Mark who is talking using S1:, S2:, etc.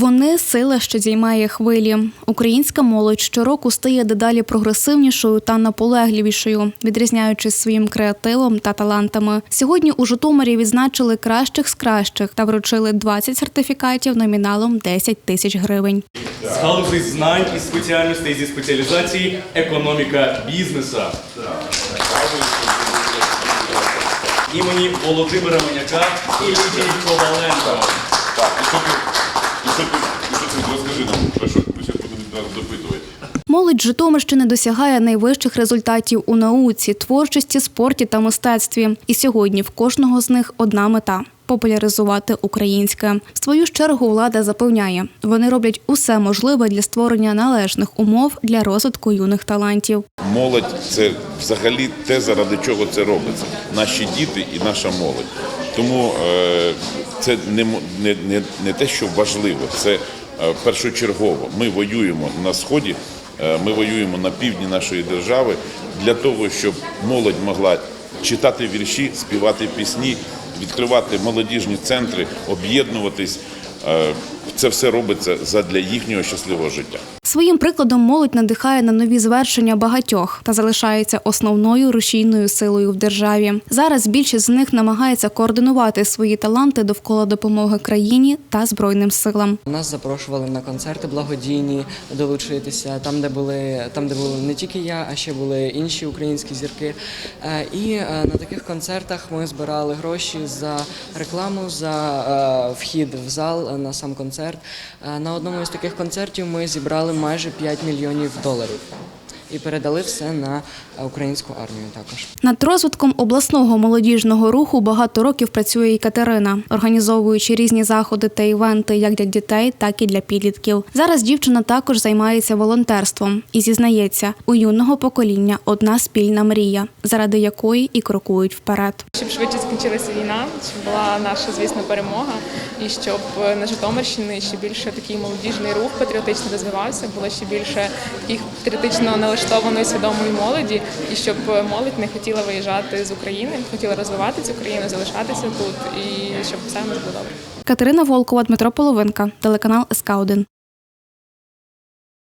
S1: Вони сила, що зіймає хвилі. Українська молодь щороку стає дедалі прогресивнішою та наполегливішою, відрізняючись своїм креативом та талантами. Сьогодні у Житомирі відзначили кращих з кращих та вручили 20 сертифікатів номіналом 10 тисяч гривень.
S2: з галузей знань і спеціальностей зі спеціалізації економіка бізнесу. Імені Володимира Маняка і Лідії Коваленко.
S3: Що розкажи нам, про що ми будемо допитувати.
S1: Молодь Житомирщини досягає найвищих результатів у науці, творчості, спорті та мистецтві. І сьогодні в кожного з них одна мета. Популяризувати українське в свою чергу влада запевняє, вони роблять усе можливе для створення належних умов для розвитку юних талантів.
S3: Молодь це взагалі те, заради чого це робиться. Наші діти і наша молодь. Тому е, це не, не, не, не те, що важливо, це е, першочергово. Ми воюємо на сході, е, ми воюємо на півдні нашої держави для того, щоб молодь могла читати вірші, співати пісні, відкривати молодіжні центри, об'єднуватись. Це все робиться задля їхнього щасливого життя.
S1: Своїм прикладом молодь надихає на нові звершення багатьох та залишається основною рушійною силою в державі. Зараз більшість з них намагається координувати свої таланти довкола допомоги країні та збройним силам.
S4: Нас запрошували на концерти благодійні долучитися, там, де були там, де були не тільки я, а ще були інші українські зірки. Е, І е, на таких концертах ми збирали гроші за рекламу, за е, вхід в зал на сам концерт. Е, На одному із таких концертів ми зібрали майже 5 мільйонів доларів і передали все на е, українську армію також.
S1: Над розвитком обласного молодіжного руху багато років працює і Катерина, організовуючи різні заходи та івенти як для дітей, так і для підлітків. Зараз дівчина також займається волонтерством і зізнається, у юного покоління одна спільна мрія, заради якої і крокують вперед.
S5: Щоб швидше скінчилася війна, щоб була наша, звісно, перемога, і щоб на Житомирщині ще більше такий молодіжний рух патріотично розвивався, було ще більше таких патріотично налаштованої свідомої молоді, і щоб молодь не хотіла виїжджати з України, хотіла розвивати цю країну, залишатися тут, і щоб все в нас було добре.
S1: Катерина Волкова, Дмитро Половинка, телеканал СК 1